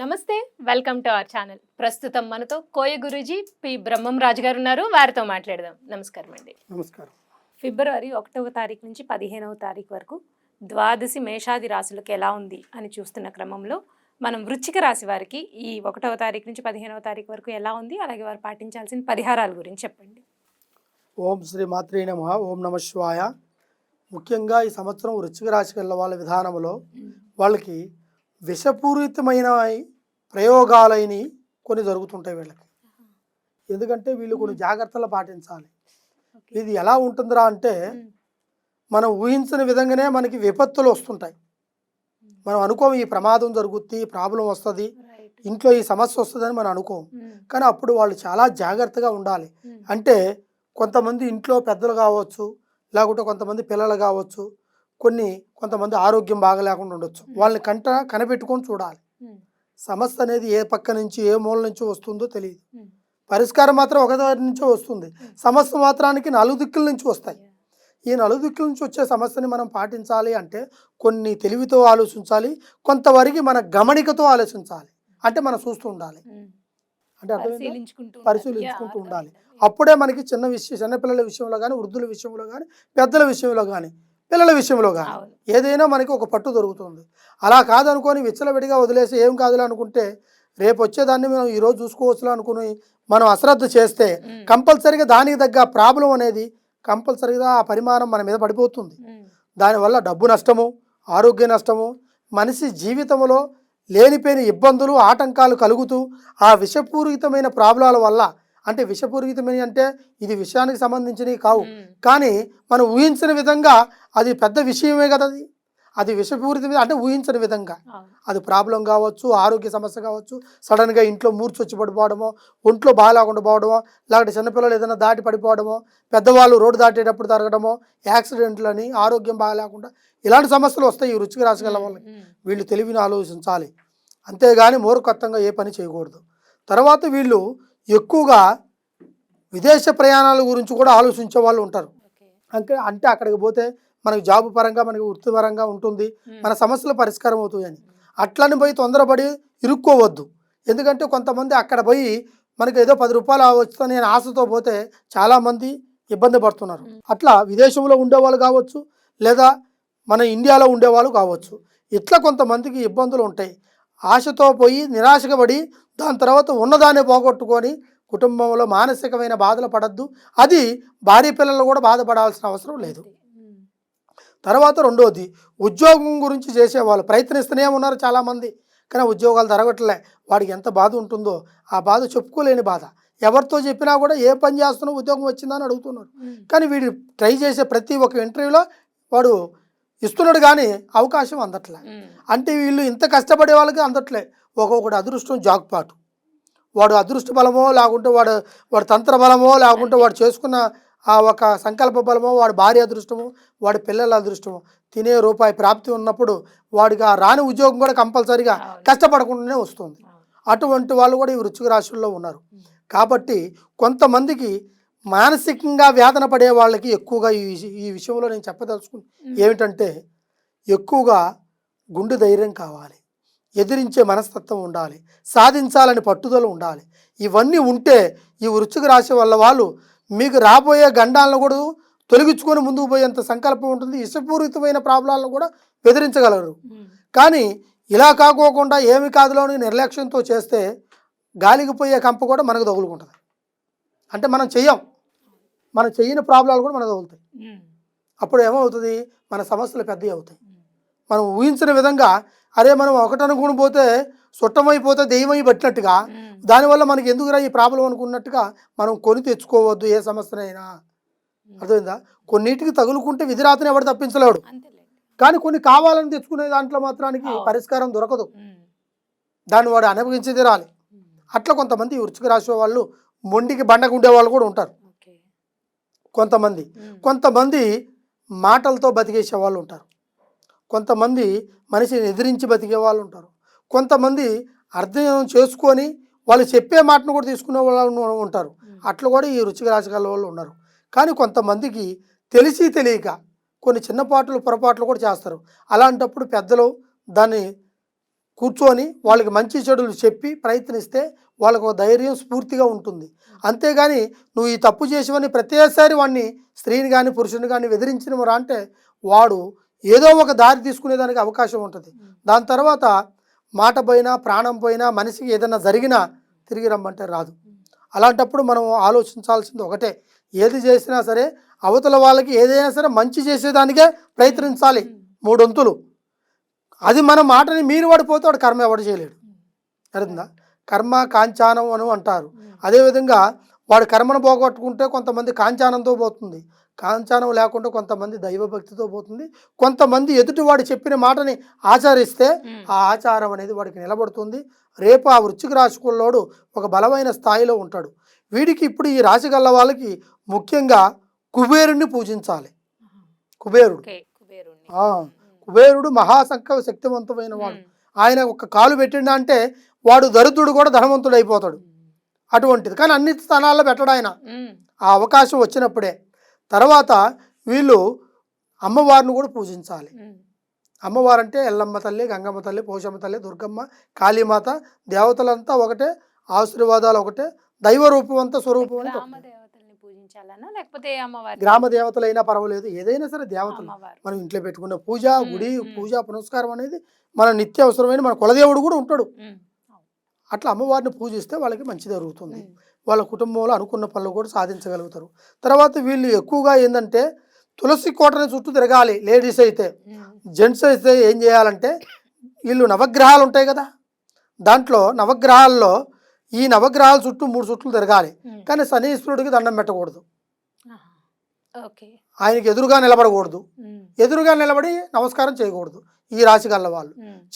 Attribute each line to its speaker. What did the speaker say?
Speaker 1: నమస్తే welcome to our channel. ప్రస్తుతం మనతో కోయ గురూజీ పి బ్రహ్మం రాజు గారు ఉన్నారు వారితో మాట్లాడదాం. నమస్కారం అండి.
Speaker 2: నమస్కారం.
Speaker 1: ఫిబ్రవరి ఒకటవ తారీఖు నుంచి పదిహేనవ తారీఖు వరకు ద్వాదశి మేషాది రాశులకు ఎలా ఉంది అని చూస్తున్న క్రమంలో మనం వృశ్చిక రాశి వారికి ఈ ఒకటవ తారీఖు నుంచి పదిహేనవ తారీఖు వరకు ఎలా ఉంది అలాగే వారు పాటించాల్సిన పరిహారాల గురించి చెప్పండి.
Speaker 2: ఓం శ్రీ మాత్రే నమ ఓం నమ శివాయ. ముఖ్యంగా ఈ సంవత్సరం వృశ్చిక రాశికి వెళ్ళ వాళ్ళ విధానంలో వాళ్ళకి విషపూరితమైన ప్రయోగాలైన కొన్ని జరుగుతుంటాయి వీళ్ళకి. ఎందుకంటే వీళ్ళు కొన్ని జాగ్రత్తలు పాటించాలి. ఇది ఎలా ఉంటుందిరా అంటే మనం ఊహించిన విధంగానే మనకి విపత్తులు వస్తుంటాయి. మనం అనుకోం ఈ ప్రమాదం జరుగుద్ది ప్రాబ్లం వస్తుంది ఇంట్లో ఈ సమస్య వస్తుందని మనం అనుకోం కానీ అప్పుడు వాళ్ళు చాలా జాగ్రత్తగా ఉండాలి. అంటే కొంతమంది ఇంట్లో పెద్దలు కావచ్చు లేకుంటే కొంతమంది పిల్లలు కావచ్చు కొన్ని కొంతమంది ఆరోగ్యం బాగలేకుండా ఉండొచ్చు. వాళ్ళని కంట కనిపెట్టుకొని చూడాలి. సమస్య అనేది ఏ పక్క నుంచి ఏ మూల నుంచి వస్తుందో తెలియదు. పరిష్కారం మాత్రం ఒక దగ్గర నుంచే వస్తుంది. సమస్య మాత్రానికి నలుగు దిక్కుల నుంచి వస్తాయి. ఈ నలుగు దిక్కుల నుంచి వచ్చే సమస్యని మనం పాటించాలి అంటే కొన్ని తెలివితో ఆలోచించాలి కొంతవరకు మన గమనికతో ఆలోచించాలి. అంటే మనం చూస్తూ ఉండాలి. అంటే
Speaker 1: పరిశీలించుకుంటూ
Speaker 2: ఉండాలి. అప్పుడే మనకి చిన్న విషయం చిన్నపిల్లల విషయంలో కానీ వృద్ధుల విషయంలో కానీ పెద్దల విషయంలో కానీ పిల్లల విషయంలో కానీ. ఏదైనా మనకి ఒక పట్టు దొరుకుతుంది అలా కాదనుకొని విచ్చలవిడిగా వదిలేసి ఏం కాదులే అనుకుంటే రేపు వచ్చేదాన్ని మనం ఈరోజు చూసుకోవచ్చులే అనుకుని మనం అశ్రద్ధ చేస్తే. కంపల్సరీగా దానికి తగ్గ ప్రాబ్లం అనేది కంపల్సరీగా ఆ పరిమాణం మన మీద పడిపోతుంది. దానివల్ల డబ్బు నష్టము ఆరోగ్య నష్టము మనిషి జీవితంలో లేనిపోయిన ఇబ్బందులు ఆటంకాలు కలుగుతూ ఆ విషపూరితమైన ప్రాబ్లాల వల్ల అంటే విషపూరితమైన అంటే ఇది విషయానికి సంబంధించినవి కావు. కానీ మనం ఊహించిన విధంగా అది పెద్ద విషయమే కదా అది. అది విషపూరితమే అంటే ఊహించని విధంగా. అది ప్రాబ్లం కావచ్చు ఆరోగ్య సమస్య కావచ్చు సడన్గా ఇంట్లో మూర్చొచ్చి పడిపోవడమో ఒంట్లో బాగాలేకుండా పోవడమో లేకపోతే చిన్నపిల్లలు ఏదైనా దాటి పడిపోవడమో పెద్దవాళ్ళు రోడ్డు దాటేటప్పుడు తరగడమో యాక్సిడెంట్లని ఆరోగ్యం బాగాలేకుండా ఇలాంటి సమస్యలు వస్తాయి ఈ రుచికి రాసగల వాళ్ళకి. వీళ్ళు తెలివిని ఆలోచించాలి. అంతేగాని మూర్ఖత్వంగా ఏ పని చేయకూడదు. తర్వాత వీళ్ళు ఎక్కువగా విదేశ ప్రయాణాల గురించి కూడా ఆలోచించే వాళ్ళు ఉంటారు. అంటే అంటే అక్కడికి పోతే మనకి జాబ్ పరంగా మనకి వృత్తిపరంగా ఉంటుంది. మన సమస్యలు పరిష్కారం అవుతాయని. అట్లని పోయి తొందరపడి ఇరుక్కోవద్దు. ఎందుకంటే కొంతమంది అక్కడ పోయి మనకి ఏదో పది రూపాయలు వస్తుందని ఆశతో పోతే చాలామంది ఇబ్బంది పడుతున్నారు. అట్లా విదేశంలో ఉండేవాళ్ళు కావచ్చు లేదా మన ఇండియాలో ఉండేవాళ్ళు కావచ్చు. ఇట్లా కొంతమందికి ఇబ్బందులు ఉంటాయి. ఆశతో పోయి నిరాశగా పడి దాని తర్వాత ఉన్నదాన్ని పోగొట్టుకొని కుటుంబంలో మానసికమైన బాధలు పడద్దు. అది భార్య పిల్లలు కూడా బాధపడాల్సిన అవసరం లేదు. తర్వాత రెండోది ఉద్యోగం గురించి చేసేవాళ్ళు ప్రయత్నిస్తూనే ఉన్నారు చాలామంది కానీ ఉద్యోగాలు జరగట్లే. వాడికి ఎంత బాధ ఉంటుందో ఆ బాధ చెప్పుకోలేని బాధ. ఎవరితో చెప్పినా కూడా ఏ పని చేస్తున్నావు ఉద్యోగం వచ్చిందా అని అడుగుతున్నారు. కానీ వీడు ట్రై చేసే ప్రతి ఒక్క ఇంటర్వ్యూలో వాడు ఇస్తున్నాడు కానీ అవకాశం అందట్లే. అంటే వీళ్ళు ఇంత కష్టపడే వాళ్ళకి అందట్లే ఒక్కొక్కటి అదృష్టం జాక్పాటు వాడు అదృష్ట బలమో లేకుంటే వాడు వాడు తంత్ర బలమో లేకుంటే వాడు చేసుకున్న ఆ ఒక సంకల్ప బలమో వాడి భార్య అదృష్టమో వాడి పిల్లల అదృష్టమో తినే రూపాయి ప్రాప్తి ఉన్నప్పుడు వాడికి ఆ రాని ఉద్యోగం కూడా కంపల్సరీగా. కష్టపడకుండానే వస్తుంది. అటువంటి వాళ్ళు కూడా ఈ వృశ్చిక రాశుల్లో ఉన్నారు. కాబట్టి కొంతమందికి మానసికంగా వేదన పడే వాళ్ళకి ఎక్కువగా ఈ ఈ విషయంలో నేను చెప్పదలుచుకుని. ఏమిటంటే ఎక్కువగా గుండె ధైర్యం కావాలి. ఎదిరించే మనస్తత్వం ఉండాలి. సాధించాలని పట్టుదల ఉండాలి. ఇవన్నీ ఉంటే ఈ వృశ్చిక రాశి వల్ల వాళ్ళు మీకు రాబోయే గండాలను కూడా తొలగించుకొని ముందుకు పోయేంత సంకల్పం ఉంటుంది. ఇష్టపూరితమైన ప్రాబ్లాలను కూడా బెదిరించగలరు. కానీ ఇలా కాకోకుండా ఏమి కాదులోని నిర్లక్ష్యంతో చేస్తే గాలికి పోయే కంప కూడా మనకు తగులుకుంటుంది. అంటే మనం చెయ్యం. మనం చెయ్యని ప్రాబ్లాలు కూడా మనకు
Speaker 1: ఉమ్.
Speaker 2: అప్పుడు ఏమవుతుంది మన సమస్యలు పెద్దవి అవుతాయి. మనం ఊహించిన విధంగా అరే మనం ఒకటి అనుకుని పోతే సుట్టమైపోతే దెయ్యమై పట్టినట్టుగా. దానివల్ల మనకి ఎందుకురా ఈ ప్రాబ్లం అనుకున్నట్టుగా మనం కొని తెచ్చుకోవద్దు ఏ సమస్యనైనా అర్థమైందా కొన్నిటికి తగులుకుంటే విధిరాతని ఎవడు తప్పించలేడు కానీ కొన్ని కావాలని తెచ్చుకునే దాంట్లో మాత్రానికి. పరిష్కారం దొరకదు. దాన్ని వాడు అనుభవించి తీరాలి. అట్లా కొంతమంది ఈ వృశ్చిక రాశి వాళ్ళు మొండికి బండకు ఉండే వాళ్ళు కూడా ఉంటారు. కొంతమంది. కొంతమంది మాటలతో బతికేసే వాళ్ళు ఉంటారు. కొంతమంది మనిషిని ఎదిరించి బతికే వాళ్ళు ఉంటారు. కొంతమంది అర్థం చేసుకొని వాళ్ళు చెప్పే మాటను కూడా తీసుకునే వాళ్ళు ఉంటారు. అట్లా కూడా ఈ రుచిక రాశిగల వాళ్ళు ఉన్నారు. కానీ కొంతమందికి తెలిసి తెలియక కొన్ని చిన్నపాట్లు పొరపాట్లు కూడా చేస్తారు. అలాంటప్పుడు పెద్దలు దాన్ని కూర్చొని వాళ్ళకి మంచి చెడులు చెప్పి ప్రయత్నిస్తే వాళ్ళకు ఒక ధైర్యం స్ఫూర్తిగా ఉంటుంది. అంతేగాని నువ్వు ఈ తప్పు చేసేవని ప్రతిసారి వాడిని స్త్రీని కానీ పురుషుని కానీ వెదిరించిన అంటే వాడు ఏదో ఒక దారి తీసుకునేదానికి అవకాశం ఉంటుంది. దాని తర్వాత మాట పోయినా ప్రాణం పోయినా మనిషికి ఏదైనా జరిగినా తిరిగి రమ్మంటే రాదు. అలాంటప్పుడు మనం ఆలోచించాల్సింది ఒకటే. ఏది చేసినా సరే అవతల వాళ్ళకి ఏదైనా సరే మంచి చేసేదానికే ప్రయత్నించాలి. మూడొంతులు. అది మన మాటని మీరు పడిపోతే వాడు కర్మ ఎవడు చేయలేడు. అర్థందా కర్మ కాంచానం అని అంటారు. అదేవిధంగా వాడు కర్మను పోగొట్టుకుంటే కొంతమంది కాంచానంతో పోతుంది. కాంచానం లేకుండా కొంతమంది దైవభక్తితో పోతుంది. కొంతమంది ఎదుటివాడు చెప్పిన మాటని ఆచరిస్తే ఆ ఆచారం అనేది వాడికి నిలబడుతుంది. రేపు ఆ వృశ్చిక రాశికుల్లోడు ఒక బలమైన స్థాయిలో ఉంటాడు. వీడికి ఇప్పుడు ఈ రాశి గల్ల వాళ్ళకి ముఖ్యంగా కుబేరుణ్ణి పూజించాలి. కుబేరుడు. కుబేరుడు మహాసంక శక్తివంతమైన వాడు. ఆయన ఒక కాలు పెట్టిండా అంటే వాడు దరిద్రుడు కూడా ధనవంతుడు అయిపోతాడు. అటువంటిది. కానీ అన్ని స్థానాల్లో పెట్టడు ఆయన. ఆ అవకాశం వచ్చినప్పుడే. తర్వాత వీళ్ళు అమ్మవారిని కూడా పూజించాలి. అమ్మవారు అంటే ఎల్లమ్మ తల్లి గంగమ్మ తల్లి పోషమ్మ తల్లి దుర్గమ్మ కాళీమాత దేవతలంతా ఒకటే ఆశీర్వాదాలు ఒకటే దైవ రూపం అంతా స్వరూపం.
Speaker 1: దేవతల్ని పూజించాలన్నా లేకపోతే అమ్మవారి
Speaker 2: గ్రామ దేవతలైనా పర్వాలేదు ఏదైనా సరే దేవతలు. మనం ఇంట్లో పెట్టుకున్న పూజ గుడి. పూజ పునస్కారం అనేది మన నిత్య అవసరమైన మన కులదేవుడు కూడా ఉంటాడు. అట్లా అమ్మవారిని పూజిస్తే వాళ్ళకి మంచి జరుగుతుంది. వాళ్ళ కుటుంబంలో అనుకున్న పనులు కూడా సాధించగలుగుతారు. తర్వాత వీళ్ళు ఎక్కువగా ఏంటంటే తులసి కోటని చుట్టూ తిరగాలి లేడీస్ అయితే. జెంట్స్ అయితే ఏం చేయాలంటే వీళ్ళు నవగ్రహాలు ఉంటాయి కదా దాంట్లో నవగ్రహాల్లో ఈ నవగ్రహాల చుట్టూ మూడు చుట్లు తిరగాలి. కానీ శనీశ్వరుడికి దండం పెట్టకూడదు. ఆయనకి ఎదురుగా నిలబడకూడదు. ఎదురుగా నిలబడి నమస్కారం చేయకూడదు. ఈ రాశి గల్ల వాళ్ళు